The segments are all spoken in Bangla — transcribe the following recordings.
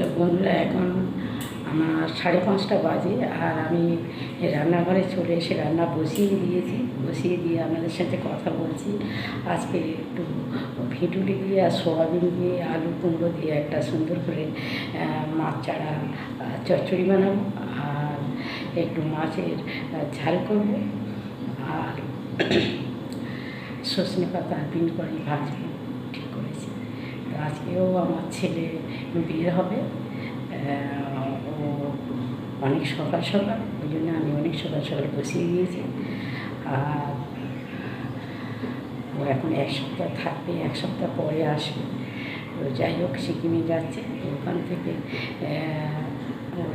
তো বন্ধুরা এখন আমার সাড়ে পাঁচটা বাজে আর আমি রান্নাঘরে চলে এসে রান্না বসিয়ে দিয়েছি। বসিয়ে দিয়ে আপনাদের সাথে কথা বলছি। আজকে একটু ভিটুলি দিয়ে আর সোয়াবিন দিয়ে আলু কুমড়ো দিয়ে একটা সুন্দর করে মাছ আহ, চচ্চড়ি বানাবো। আর একটু মাছের ঝাল করব। আর সজনে পাতা বিন করে ভাজবো। আজকেও আমার ছেলে বিয়ে হবে। ও অনেক সকাল সকাল, ওই জন্য আমি অনেক সকাল সকাল বসিয়ে দিয়েছি। আর ও এখন এক সপ্তাহ থাকবে, এক সপ্তাহ পরে আসবে। তো যাই হোক, সিকিমে যাচ্ছে। ওখান থেকে ওর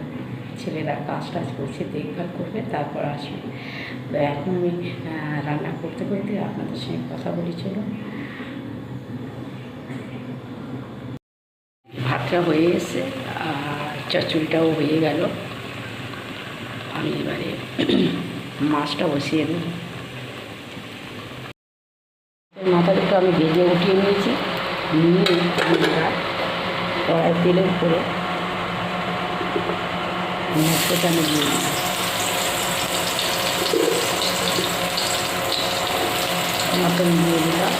ছেলেরা কাজ টাজ করছে, দেখভাল করবে, তারপর আসবে। তো এখন আমি রান্না করতে করতে আপনাদের সঙ্গে কথা বলি, চলুন। ভাতটা হয়ে এসে আর চচ্চড়িটাও হয়ে গেল। আমি এবারে মাছটা বসিয়ে দেব। মাথা দুটো আমি ভেজে উঠিয়ে নিয়েছি। নিয়ে কড়াই তেলের উপরে আমি দিয়ে দিলাম দিয়ে দিলাম।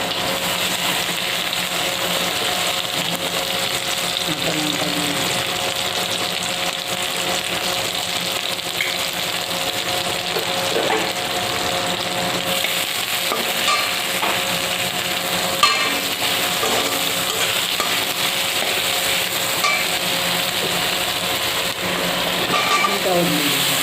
দিয়ে দিলাম।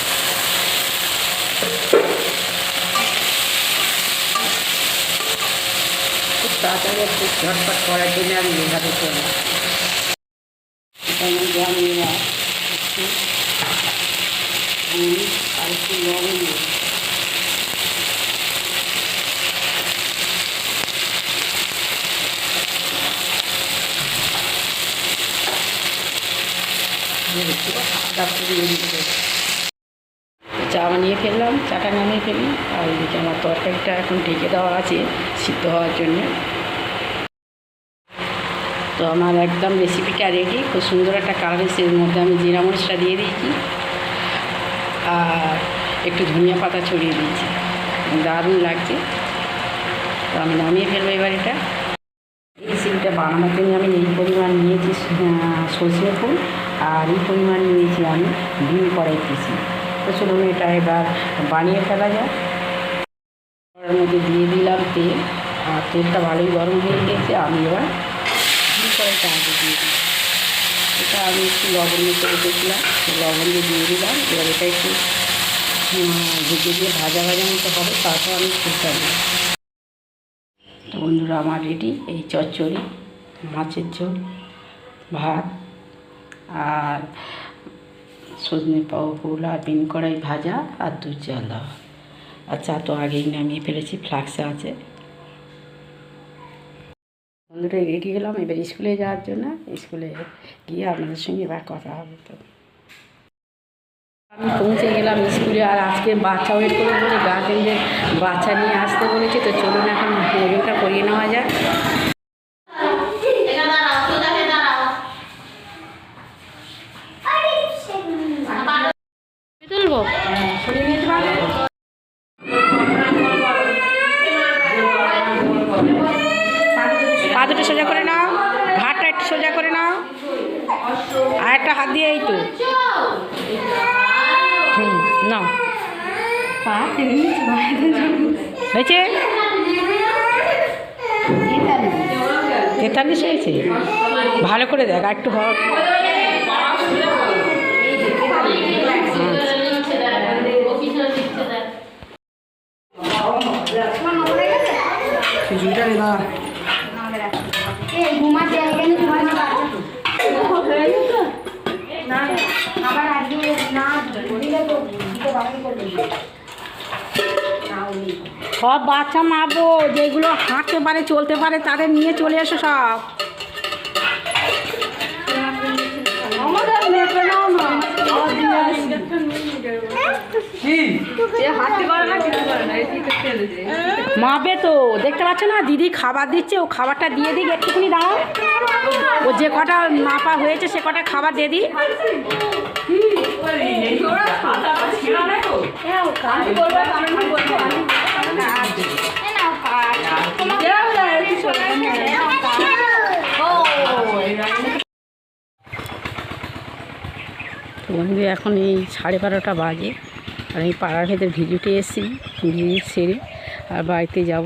খুব তাড়াতাড়ি একটু ঝটপট করার জন্য আমি এভাবে করি আমি একটু লবণ একটু দিতে চা বানিয়ে ফেললাম, চাটা নামিয়ে ফেললাম, আর এদিকে আমার তরকারিটা এখন ঢেকে দেওয়া আছে সিদ্ধ হওয়ার জন্য। তো আমার একদম রেসিপিটা রেডি খুব সুন্দর একটা কালার এসে এর মধ্যে আমি জিরা মরিচটা দিয়ে দিয়েছি। আর একটু ধনিয়া পাতা ছড়িয়ে দিয়েছি। দারুণ লাগছে। তো আমি নামিয়ে ফেলব এবার এটা। রেসিপিটা বানানোর জন্য আমি এই পরিমাণ নিয়েছি সর্ষে ফুল আর এই পরিমাণ নিয়েছি আমি ডিম কড়াই পিসি। তো চলুন এটা এবার বানিয়ে ফেলা যায় কড়াইয়ের মধ্যে দিয়ে দিলাম তেল। আর তেলটা ভালোই গরম হয়ে গেছে, আমি এবার ডিম কড়াইটা আগে দিয়ে দিই এটা আমি একটু লবণ মেখে রেখেছিলাম লবণ দিয়ে দিয়ে দিলাম। এবার এটা একটু ভেজে দিয়ে ভাজা ভাজা মতো হবে, তারপর আমি ফুটাবো তো বন্ধুরা, আমার রেডি এই চচ্চড়ি, মাছের ঝোল, ভাত। আর সজনে আর বিন কড়াই ভাজা আর দুধ দেওয়া। আর চা তো আগেই নামিয়ে ফেলেছি, ফ্লাক্সে আছে। বন্ধুরা, রেডি হলাম এবার স্কুলে যাওয়ার জন্য। স্কুলে গিয়ে আপনাদের সঙ্গে এবার কথা হবে তো। আমি পৌঁছে গেলাম স্কুলে, আর আজকে বাচ্চা ওয়েট করে বলে গার্জেনদের বাচ্চা নিয়ে আসতে বলেছে। তো চলুন এখন ভোজনটা করিয়ে নেওয়া যায় তুলবো পা দুটো সোজা করে নাও ঘাটটা একটু সোজা করে নাও, আর একটা হাত দিয়ে এই তো। হুম, নাও। হয়েছে? তেতাল্লিশ হয়েছে। ভালো করে দেখ একটু হওয়ার সব বাচ্চা মারবো যেগুলো হাঁটতে পারে চলতে পারে তাদের নিয়ে চলে এসো সব মাপে তো দেখতে পাচ্ছ না দিদি খাবার দিচ্ছে ও খাবারটা দিয়ে দিক একটুখানি দাঁড়াও ও যে কটা মাপা হয়েছে সে কটা খাবার দিয়ে দিই তো বন্ধু। এখন এই সাড়ে বারোটা বাজে। আর আমি পাড়ার ভেতর ভিজিটে এসেছি ভিজিট সেরে আর বাড়িতে যাব।